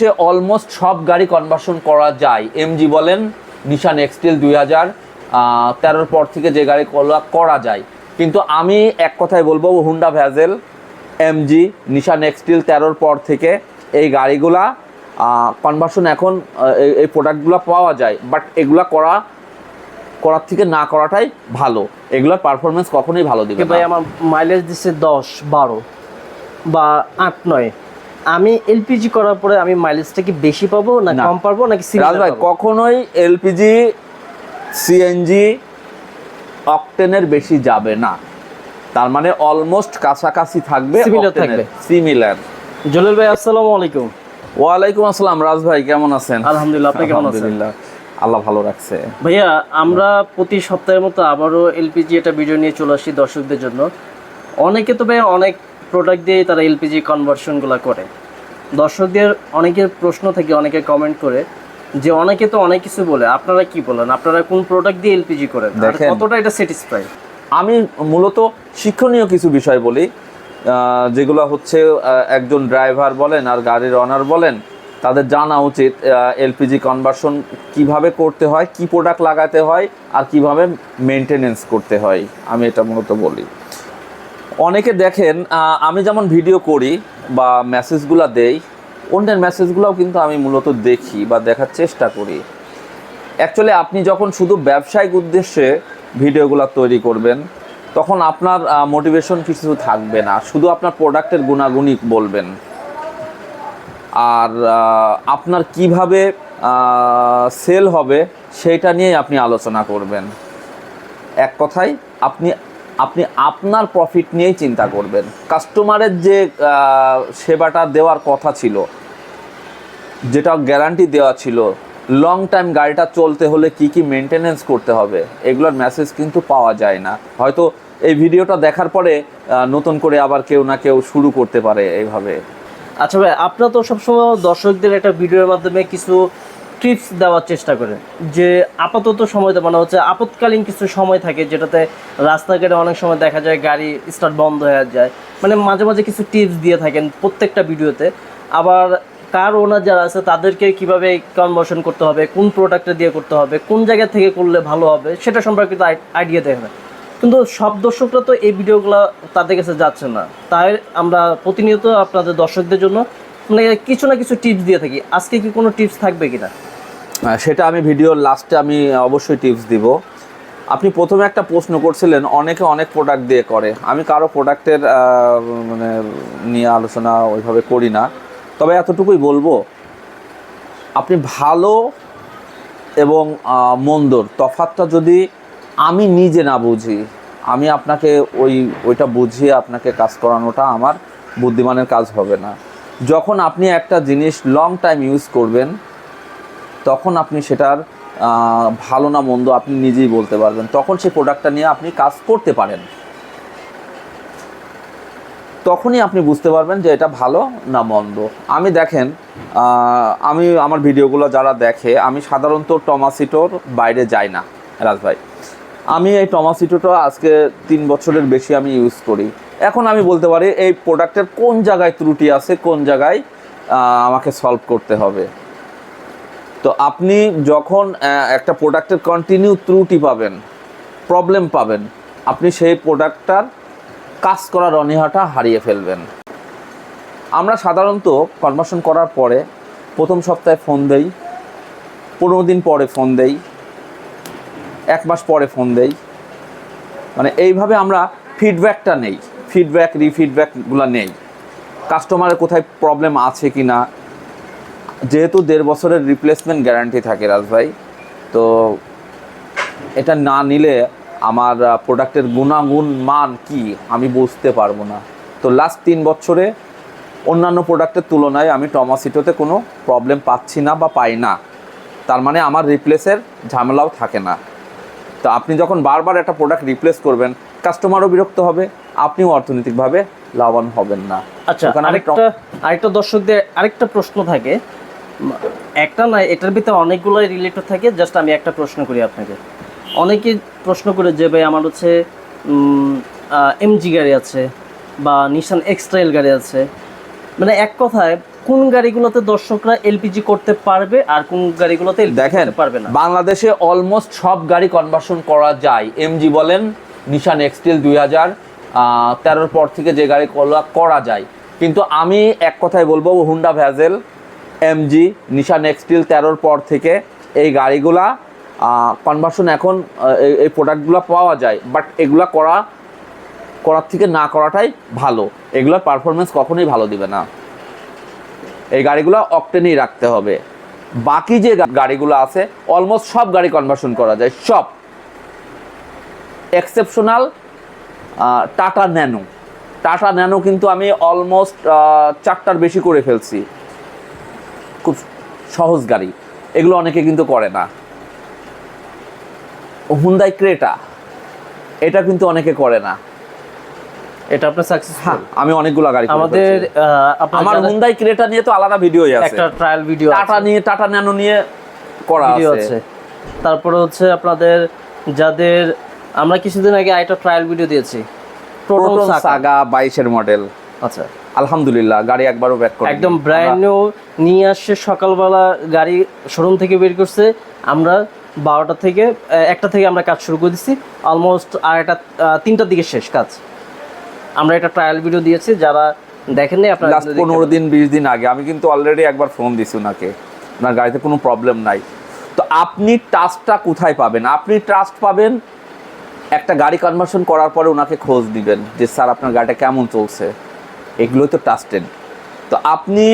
বাংলাদেশে অলমোস্ট সব গাড়ি কনভার্সন করা যায়। এমজি বলেন নিশান এক্সটেল দুই হাজার তেরোর পর থেকে যে গাড়ি করা- করা যায়। কিন্তু আমি এক কথায় বলব Honda Vezel MG Nissan X Trail তেরোর পর থেকে এই গাড়িগুলা কনভার্সন এখন এই- এই প্রোডাক্টগুলো পাওয়া যায়। বাট এগুলা করা করার থেকে না করাটাই ভালো। এগুলোর পারফরমেন্স কখনোই ভালো দিবে ভাই আমার মাইলেজ দিচ্ছে দশ বারো বা আট নয়। আমি এলপিজি করার পরে আমি মাইলেজটা কি বেশি পাবো না। কম পাবো নাকি রাজ ভাই কখনোই এলপিজি সিএনজি অকটেনের বেশি যাবে না। তার মানে অলমোস্ট কাছাকাছি থাকবে Similar থাকবে। সিমিলার জলিল ভাই আসসালামু আলাইকুম। ওয়ালাইকুম আসসালাম রাজ ভাই কেমন আছেন? আলহামদুলিল্লাহ, আপনি কেমন আছেন? আল্লাহ ভালো রাখছে। ভাইয়া আমরা প্রতি সপ্তাহের মতো আবারও এলপিজি একটা ভিডিও নিয়ে চলে আসি দর্শকদের জন্য। অনেকে তো ভাই অনেক প্রোডাক্ট দিয়ে তারা এলপিজি কনভার্সনগুলো করে। দর্শকদের অনেকের প্রশ্ন থেকে অনেকে কমেন্ট করে যে অনেকে তো অনেক কিছু বলে আপনারা কি বলেন? আপনারা কোন প্রোডাক্ট দিয়ে এলপিজি করেন? আর। কতটা এটা স্যাটিসফাই আমি মূলত শিক্ষণীয় কিছু বিষয় বলি যেগুলো হচ্ছে একজন ড্রাইভার বলেন আর গাড়ির অনার বলেন তাদের জানা উচিত এলপিজি কনভার্সন কীভাবে করতে হয় কি প্রোডাক্ট লাগাতে হয় আর কীভাবে মেনটেনেন্স করতে হয়। আমি এটা মূলত বলি। অনেকে দেখেন আমি যেমন ভিডিও করি বা মেসেজগুলো দেই, অন্যের মেসেজগুলোও কিন্তু আমি মূলত দেখি বা দেখার চেষ্টা করি। অ্যাকচুয়ালি আপনি যখন শুধু ব্যবসায়িক উদ্দেশ্যে ভিডিওগুলো তৈরি করবেন, তখন আপনার মোটিভেশন কিছু থাকবে না। শুধু আপনার প্রোডাক্টের গুণাগুণই বলবেন। আর আপনার কীভাবে সেল হবে, সেটা নিয়েই আপনি আলোচনা করবেন। এক কথায়, আপনি আপনি আপনার প্রফিট নিয়েই চিন্তা করবেন। কাস্টমারের যে সেবাটা দেওয়ার কথা ছিল, যেটা গ্যারান্টি দেওয়া ছিল লং টাইম গাড়িটা চলতে হলে কি কি মেনটেনেন্স করতে হবে, এগুলোর মেসেজ কিন্তু পাওয়া যায় না। হয়তো এই ভিডিওটা দেখার পরে নতুন করে আবার কেউ না কেউ শুরু করতে পারে এইভাবে। আচ্ছা ভাই, আপনার তো সবসময় দর্শকদের একটা ভিডিওর মাধ্যমে কিছু টিপস দেওয়ার চেষ্টা করে। যে আপাতত সময়তে মানে হচ্ছে আপৎকালীন কিছু সময় থাকে যেটাতে রাস্তাঘাটে অনেক সময় দেখা যায় গাড়ি স্টার্ট বন্ধ হয়ে যায়। মানে মাঝে মাঝে কিছু টিপস দিয়ে থাকেন প্রত্যেকটা ভিডিওতে। আবার কার ওনার যারা আছে তাদেরকে কীভাবে কনভার্সন করতে হবে, কোন প্রোডাক্টটা দিয়ে করতে হবে, কোন জায়গা থেকে করলে ভালো হবে, সেটা সম্পর্কিত আইডিয়া না। কিন্তু সব দর্শকরা তো এই ভিডিওগুলো তাদের কাছে যাচ্ছে না। তাই আমরা প্রতিনিয়ত আপনাদের দর্শকদের জন্য মানে কিছু না কিছু টিপস দিয়ে থাকি। আজকে কি কোনো টিপস থাকবে কিনা? সেটা আমি ভিডিওর লাস্টে আমি অবশ্যই টিপস দিব। আপনি প্রথমে একটা প্রশ্ন করছিলেন, অনেকে অনেক প্রোডাক্ট দিয়ে করে। আমি কারও প্রোডাক্টের মানে নিয়ে আলোচনা ওইভাবে করি না। তবে এতটুকুই বলব, আপনি ভালো এবং মন্দর তফাতটা যদি আমি নিজে না বুঝি, আমি আপনাকে ওই, ওইটা বুঝিয়ে আপনাকে কাজ করানোটা আমার বুদ্ধিমানের কাজ হবে না। যখন আপনি একটা জিনিস লং টাইম ইউজ করবেন তখন আপনি সেটার ভালো না মন্দ আপনি নিজেই বলতে পারবেন। তখন সেই প্রোডাক্টটা নিয়ে আপনি কাজ করতে পারেন। তখনই আপনি বুঝতে পারবেন যে এটা ভালো না মন্দ। আমি দেখেন আমি আমার ভিডিওগুলো যারা দেখে, আমি সাধারণত টমাসিটোর বাইরে যাই না, রাজ ভাই। আমি এই টমাসিটোটা আজকে তিন বছরের বেশি আমি ইউজ করি। এখন আমি বলতে পারি, এই প্রোডাক্টের কোন জায়গায় ত্রুটি আছে, কোন জায়গায় আমাকে সলভ করতে হবে। তো আপনি যখন একটা প্রোডাক্টের কন্টিনিউ ত্রুটি পাবেন প্রবলেম পাবেন, আপনি সেই প্রোডাক্টটার কাজ করার অনীহাটা হারিয়ে ফেলবেন। আমরা সাধারণত কনভার্সন করার পরে প্রথম সপ্তাহে ফোন দেই, পনেরো দিন পরে ফোন দেই, এক মাস পরে ফোন দেই। মানে এইভাবে আমরা ফিডব্যাকটা নেই ফিডব্যাক রিফিডব্যাকগুলো নেই। কাস্টমারের কোথায় প্রবলেম আছে কি না যেহেতু দেড় বছরের রিপ্লেসমেন্ট গ্যারান্টি থাকে রাজ ভাই তো এটা না নিলে আমার প্রোডাক্টের গুণাগুণ মান কি আমি বুঝতে পারব না। তো লাস্ট তিন বছরে অন্যান্য প্রোডাক্টের তুলনায় আমি টমাসিটোতে কোনো প্রবলেম পাচ্ছি না বা পাই না। তার মানে আমার রিপ্লেসের ঝামেলাও থাকে না। তো আপনি যখন বারবার একটা প্রোডাক্ট রিপ্লেস করবেন কাস্টমারও বিরক্ত হবে আপনিও অর্থনৈতিকভাবে লাভবান হবেন না। আচ্ছা আরেকটা আরেকটা দর্শকদের আরেকটা প্রশ্ন থাকে। একটা না এটার ভিতরে অনেকগুলোই রিলেটেড থাকে জাস্ট আমি একটা প্রশ্ন করি আপনাকে। অনেকে প্রশ্ন করে যে ভাই আমার হচ্ছে এমজি গাড়ি আছে বা নিশান এক্সট্রাইল গাড়ি আছে। মানে এক কথায় কোন গাড়িগুলোতে দর্শকরা এলপিজি করতে পারবে আর কোন গাড়িগুলোতে দেখেন পারবে না? বাংলাদেশে অলমোস্ট সব গাড়ি কনভার্সন করা যায়। এমজি বলেন নিশান এক্সটেল দুই হাজার তেরোর পর থেকে যে গাড়ি করা যায়। কিন্তু আমি এক কথায় বলব Honda Vezel MG Nissan X Trail তেরোর পর থেকে এই গাড়িগুলা কনভার্সন এখন এই- প্রোডাক্টগুলো পাওয়া যায় বাট এগুলা করা, করার থেকে না করাটাই ভালো। এগুলোর পারফরমেন্স কখনোই ভালো দিবে না। এই গাড়িগুলো অকটেনেই রাখতে হবে। বাকি যে গাড়িগুলো আছে অলমোস্ট সব গাড়ি কনভার্সন করা যায়, সব। Exceptional Tata nano Tata nano কিন্তু আমি অলমোস্ট চারটার বেশি করে ফেলছি। খুব সহজ গাড়ি। এগুলো অনেকে কিন্তু করে না। হুন্দাই ক্রেটা এটা কিন্তু অনেকে করে না। এটা আপনার সাকসেসফুল হ্যাঁ আমি অনেকগুলো গাড়ি আমাদের আমার হুন্দাই ক্রেটা নিয়ে তো আলাদা ভিডিওই আছে। একটা ট্রায়াল ভিডিও টাটা নিয়ে টাটা ন্যানো নিয়ে করা আছে। তারপরে হচ্ছে আপনাদের যাদের আমরা কিছুদিন আগে একটা ট্রায়াল ভিডিও দিয়েছি। প্রোটন সাগা বাইশের মডেল আচ্ছা। আলহামদুলিল্লাহ গাড়ি একবারও ব্যাক করে একদম ব্র্যান্ড নিউ নিয়ে আসছে সকালবেলা গাড়ি শোরুম থেকে বের করছে। আমরা বারোটা থেকে একটা থেকে আমরা কাজ শুরু করে দিচ্ছি। অলমোস্ট আর একটা তিনটার দিকে শেষ কাজ। আমরা একটা ট্রায়াল ভিডিও দিয়েছি যারা দেখেননি আপনারা লাস্ট পনেরো দিন বিশ দিন আগে। আমি কিন্তু অলরেডি একবার ফোন দিছি ওনাকে। ওনার গাড়িতে কোনো প্রবলেম নাই। তো আপনি ট্রাস্টটা কোথায় পাবেন? আপনি ট্রাস্ট পাবেন একটা গাড়ি কনভার্সন করার পরে ওনাকে খোঁজ দিবেন যে স্যার আপনার গাড়িটা কেমন চলছে? এগুলোই তো ট্রাস্টেড তো আপনি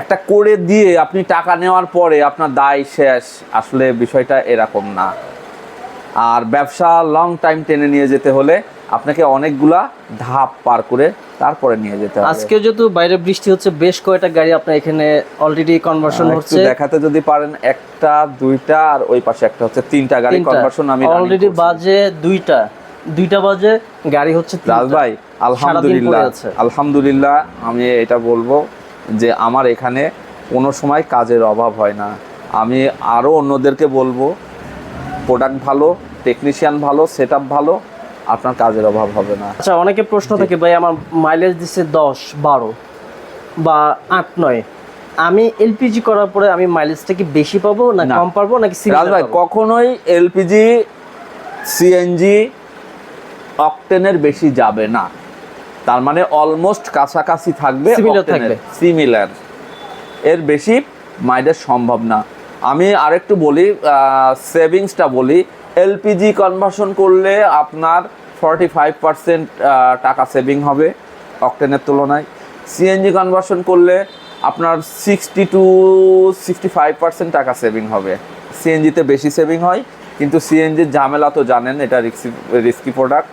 একটা করে দিয়ে আপনি টাকা নেওয়ার পরে আপনার দায় শেষ। আসলে বিষয়টা এরকম না। আর ব্যবসা লং টাইম টেনে নিয়ে যেতে হলে আপনাকে অনেকগুলা ধাপ পার করে তারপরে নিয়ে যেতে হবে। আজকে যেহেতু বাইরে বৃষ্টি হচ্ছে বেশ কয়েকটা গাড়ি আপনার এখানে অলরেডি কনভার্সন হচ্ছে। দেখাতে যদি পারেন একটা দুইটা আর ওই পাশে একটা হচ্ছে তিনটা গাড়ি কনভার্সন আমি অলরেডি বাজে দুইটা। দুইটা বাজে গাড়ি হচ্ছে। রাজ ভাই আলহামদুলিল্লাহ। আলহামদুলিল্লাহ আমি এটা বলব যে আমার এখানে কোনো সময় কাজের অভাব হয় না আমি আরও অন্যদেরকে বলব প্রোডাক্ট ভালো টেকনিশিয়ান ভালো সেট ভালো আপনার কাজের অভাব হবে না আচ্ছা অনেকে প্রশ্ন থাকে ভাই আমার মাইলেজ দিচ্ছে দশ বারো বা আট নয় আমি এলপিজি করার পরে আমি মাইলেজটা কি বেশি পাবো না। কম পাবো নাকি ভাই? কখনোই এলপিজি সিএনজি অকটেনের বেশি যাবে না। তার মানে অলমোস্ট কাছাকাছি থাকবে। সিমিলার এর বেশি মাইলেজ সম্ভব না। আমি আরেকটু বলি সেভিংসটা বলি। এলপিজি কনভার্সন করলে আপনার ফর্টি ফাইভ পার্সেন্ট টাকা সেভিং হবে অকটেনের তুলনায়। সিএনজি কনভার্সন করলে আপনার sixty two sixty five percent টাকা সেভিং হবে সিএনজিতে বেশি সেভিং হয় কিন্তু সিএনজির ঝামেলা তো জানেন এটা রিস্কি রিস্কি প্রোডাক্ট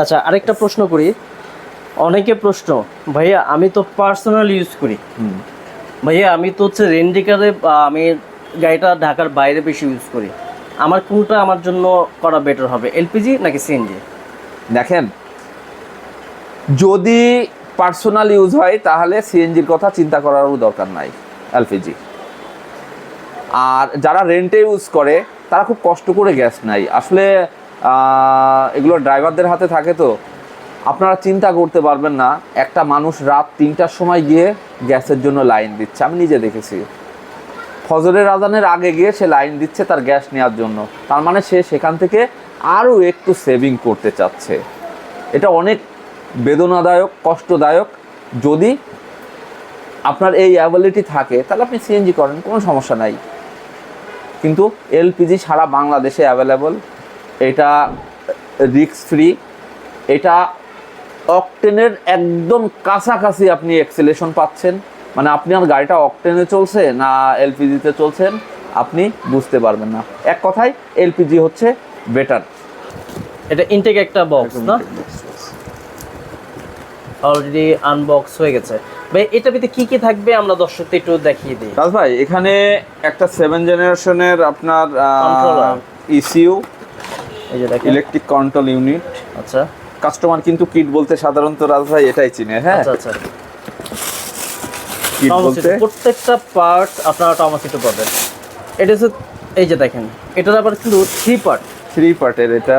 আচ্ছা আরেকটা প্রশ্ন করি। অনেকে প্রশ্ন ভাইয়া আমি তো পার্সোনাল ইউজ করি। ভাইয়া আমি তো হচ্ছে রেন্ডিকারে আমি গাড়িটা ঢাকার বাইরে বেশি ইউজ করি। আমার কোনটা আমার জন্য করা বেটার হবে এলপিজি নাকি সিএনজি দেখেন যদি পার্সোনাল ইউজ হয় তাহলে সিএনজির কথা চিন্তা করারও দরকার নাই এলপিজি আর যারা রেন্টে ইউজ করে তারা খুব কষ্ট করে গ্যাস নাই আসলে এগুলো ড্রাইভারদের হাতে থাকে তো। আপনারা চিন্তা করতে পারবেন না, একটা মানুষ রাত তিনটার সময় গিয়ে গ্যাসের জন্য লাইন দিচ্ছে। আমি নিজে দেখেছি। ফজরের আজানের আগে গিয়ে সে লাইন দিচ্ছে তার গ্যাস নেওয়ার জন্য। তার মানে সে সেখান থেকে আরও একটু সেভিং করতে চাচ্ছে। এটা অনেক বেদনাদায়ক, কষ্টদায়ক। যদি আপনার এই অ্যাবিলিটি থাকে, তাহলে আপনি সিএনজি করেন, কোনো সমস্যা নাই। কিন্তু এলপিজি সারা বাংলাদেশে অ্যাভেলেবল এটা রিক্স ফ্রি এটা অকটেনের একদম কাছাকাছি আপনি এক্সেলেশন পাচ্ছেন। মানে আপনার গাড়িটা অকটেনে চলছে না এলপিজিতে চলছেন আপনি বুঝতে পারবেন না। এক কথায় এলপিজি হচ্ছে বেটার এটা ইনটেক একটা বক্স না? অলরেডি আনবক্স হয়ে গেছে। ভাই এটা ভিতরে কি কি থাকবে আমরা দর্শকদের একটু দেখিয়ে দিই। রাজ ভাই এখানে একটা সেভেন জেনারেশনের আপনার. ইসিউ এই যে দেখেন। ইলেকট্রিক কন্ট্রোল ইউনিট আচ্ছা। কাস্টমার কিন্তু কিট বলতে সাধারণত রাজ ভাই এটাই চিনে হ্যাঁ? আচ্ছা আচ্ছা। কিট বলতে? প্রত্যেকটা পার্ট আপনারা টমাসিটো পাবেন। এটা হচ্ছে এই যে দেখেন এটার আবার কিন্তু থ্রি পার্ট থ্রি পার্টের এটা।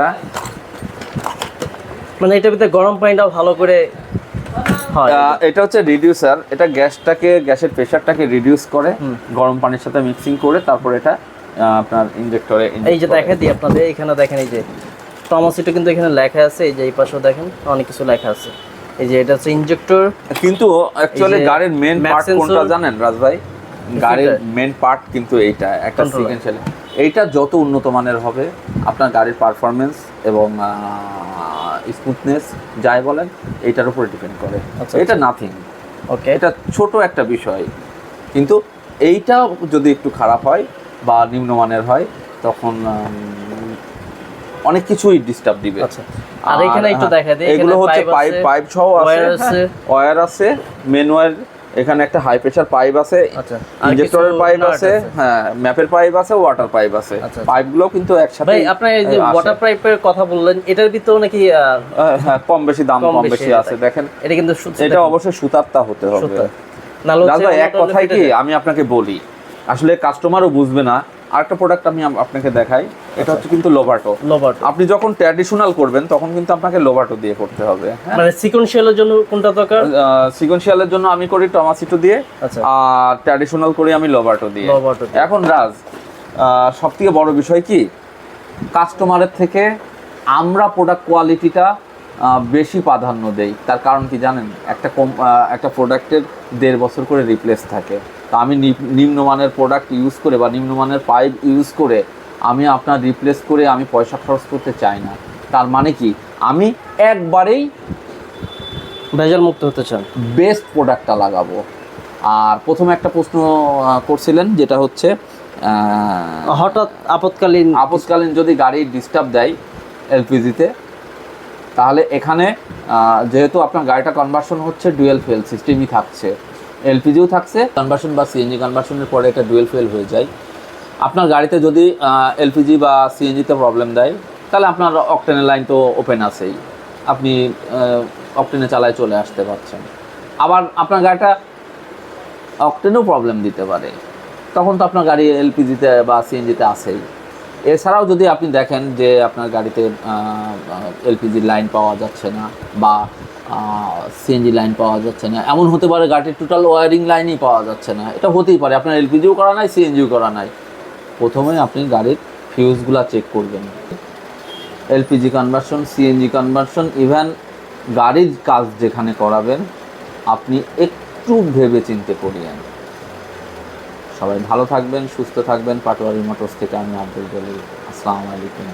মানে এটার ভিতরে গরম পানিটা ভালো করে হয়। এটা হচ্ছে রিডিউসার এটা গ্যাসটাকে গ্যাসের প্রেশারটাকে রিডিউস করে। গরম পানির সাথে মিক্সিং করে তারপর এটা আপনার ইনজেক্টরে এই যে দেখা দিই আপনাদের এখানে দেখেন এই যে টমাসিটো কিন্তু এখানে লেখা আছে এই যে এই পাশেও দেখেন অনেক কিছু লেখা আছে। এই যে এটা হচ্ছে ইনজেক্টর কিন্তু অ্যাকচুয়ালি গাড়ির মেন পার্ট কোনটা জানেন রাজ ভাই? গাড়ির? মেন পার্ট কিন্তু এইটা একটা। সিকোয়েন্সিয়াল এইটা যত উন্নত মানের হবে আপনার গাড়ির পারফরমেন্স এবং স্মুথনেস যাই বলেন এইটার উপরে ডিপেন্ড করে। আচ্ছা, এটা নাথিং ওকে এটা ছোট একটা বিষয়। কিন্তু এইটা যদি একটু খারাপ হয় বা নিম্নমানের হয় তখন অনেক কিছুই ডিস্টার্ব দিবে। আচ্ছা। আর এখানে একটু হ্যাঁ, দেখা দিই এগুলো হচ্ছে পাইপ পাইপ সহ আছে ওয়্যার আছে। ওয়্যার এখানে একটা হাই প্রেসার পাইপ আছে আচ্ছা। ইনজেক্টরের পাইপ আছে হ্যাঁ ম্যাপের পাইপ আছে ওয়াটার পাইপ আছে। আচ্ছা। পাইপগুলো কিন্তু একসাথে ভাই আপনার এই যে ওয়াটার পাইপের কথা বললেন এটার ভিতরেও নাকি হ্যাঁ কম বেশি দাম কম বেশি আছে দেখেন। এটা কিন্তু এটা অবশ্যই সুতারটা হতে হবে। হচ্ছে এক কথায় কি আমি আপনাকে বলি আসলে কাস্টমারও বুঝবে না। আরেকটা প্রোডাক্ট আমি আপনাকে দেখাই এটা হচ্ছে কিন্তু লোভাটো যায়। লোবার্ট আপনি যখন ট্র্যাডিশনাল করবেন তখন কিন্তু আপনাকে লোভাটো দিয়ে করতে হবে হ্যাঁ? মানে সিকোয়েন্সিয়ালের জন্য কোনটা দরকার? সিকোয়েন্সিয়ালের জন্য আমি করি টমাসিটো দিয়ে আচ্ছা। আর ট্র্যাডিশনাল করি আমি লোভাটো দিয়ে। এখন রাজ সব থেকে বড় বিষয় কি? কাস্টমারের থেকে আমরা প্রোডাক্ট কোয়ালিটিটা বেশি প্রাধান্য দেই। তার কারণ কি জানেন? একটা কম একটা প্রোডাক্টের দেড় বছর করে রিপ্লেস থাকে। তা আমি নিম্নমানের প্রোডাক্ট ইউজ করে বা নিম্নমানের পাইপ ইউজ করে আমি আপনার রিপ্লেস করে আমি পয়সা খরচ করতে চাই না। তার মানে কি? আমি একবারেই ভেজাল মুক্ত হতে চান। বেস্ট প্রোডাক্টটা লাগাবো। আর প্রথমে একটা প্রশ্ন করছিলেন যেটা হচ্ছে হঠাৎ আপৎকালীন আপৎকালীন যদি গাড়ি ডিস্টার্ব দেয় এলপিজিতে তাহলে এখানে যেহেতু আপনার গাড়িটা কনভার্সন হচ্ছে ডুয়েল ফেল সিস্টেমই থাকছে। এলপিজিও থাকছে কনভার্সন বা সিএনজি কনভার্সনের পরে এটা ডুয়েল ফুয়েল হয়ে যায়। আপনার গাড়িতে যদি এলপিজি বা সিএনজিতে প্রবলেম দেয়, তাহলে আপনার অকটেনের লাইন তো ওপেন আছেই। আপনি অকটেনে চালায় চলে আসতে পারছেন। আবার আপনার গাড়িটা অকটেনেও প্রবলেম দিতে পারে। তখন তো আপনার গাড়ি এলপিজিতে বা সিএনজিতে আছেই। এছাড়াও যদি আপনি দেখেন যে আপনার গাড়িতে এলপিজির লাইন পাওয়া যাচ্ছে না বা সিএনজি লাইন পাওয়া যাচ্ছে না। এমন হতে পারে গাড়ির টোটাল ওয়ারিং লাইনই পাওয়া যাচ্ছে না। এটা হতেই পারে। আপনার এলপিজিও করা নাই সিএনজিও করা নাই। প্রথমে আপনি গাড়ির ফিউজগুলো চেক করবেন। LPG conversion CNG conversion even গাড়ির কাজ যেখানে করাবেন, আপনি একটু ভেবে চিন্তে করিয়েন। সবাই ভালো থাকবেন, সুস্থ থাকবেন। পাটোয়ারি মোটরস থেকে আমি আব্দুল জলিল আসসালামু আলাইকুম।